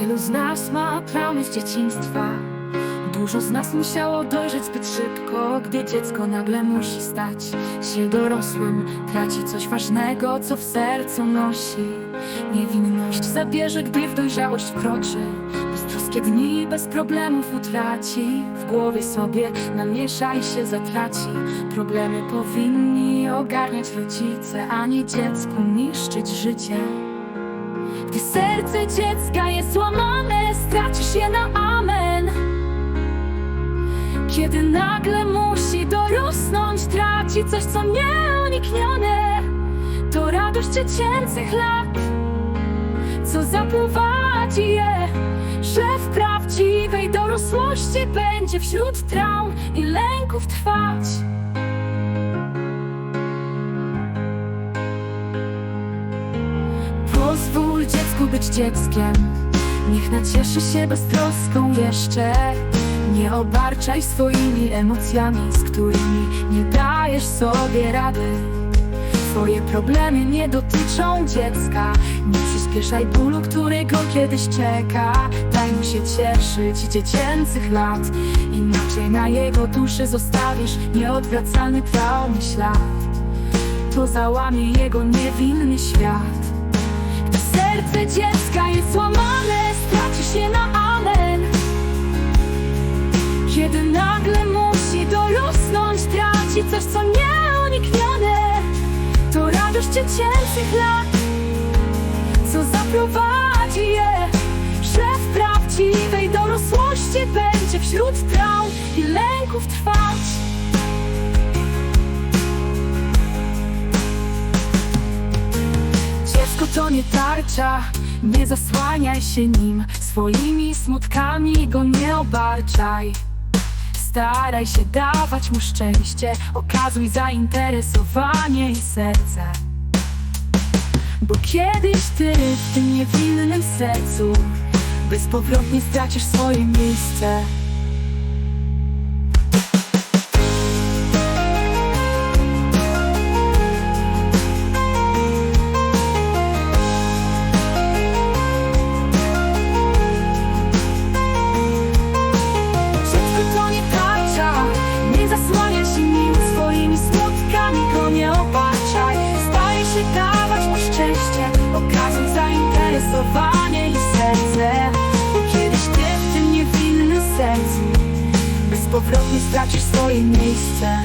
Wielu z nas ma traumy z dzieciństwa. Dużo z nas musiało dojrzeć zbyt szybko Gdy dziecko nagle musi stać się dorosłym Traci coś ważnego, co w sercu nosi. Niewinność zabierze, gdy w dojrzałość wkroczy. Beztroskie dni bez problemów utraci. W głowie sobie namiesza i się zatraci. Problemy powinni ogarniać rodzice A nie dziecku niszczyć życie gdy serce dziecka jest złamane, stracisz je na amen. Kiedy nagle musi dorosnąć, traci coś, co nieuniknione. To radość dziecięcych lat, co zaprowadzi je, że w prawdziwej dorosłości będzie wśród traum i lęków trwać. Być dzieckiem. Niech nacieszy się beztroską jeszcze. Nie obarczaj swoimi emocjami Z którymi nie dajesz sobie rady. Twoje problemy nie dotyczą dziecka. Nie przyspieszaj bólu, który go kiedyś czeka. Daj mu się cieszyć dziecięcych lat. Inaczej na jego duszy zostawisz Nieodwracalny traumy ślad. To załamie jego niewinny świat serce dziecka jest złamane, straci się na amen. Kiedy nagle musi dorosnąć, traci coś, co nieuniknione. To radość dziecięcych lat, co zaprowadzi je, że w prawdziwej dorosłości to nie tarcza, nie zasłaniaj się nim. Swoimi smutkami go nie obarczaj. Staraj się dawać mu szczęście. Okazuj zainteresowanie i serce. Bo kiedyś ty w tym niewinnym sercu Bezpowrotnie stracisz swoje miejsce zainteresowanie i serce. Kiedyś ty w tym niewinnym sercu Bezpowrotnie stracisz swoje miejsce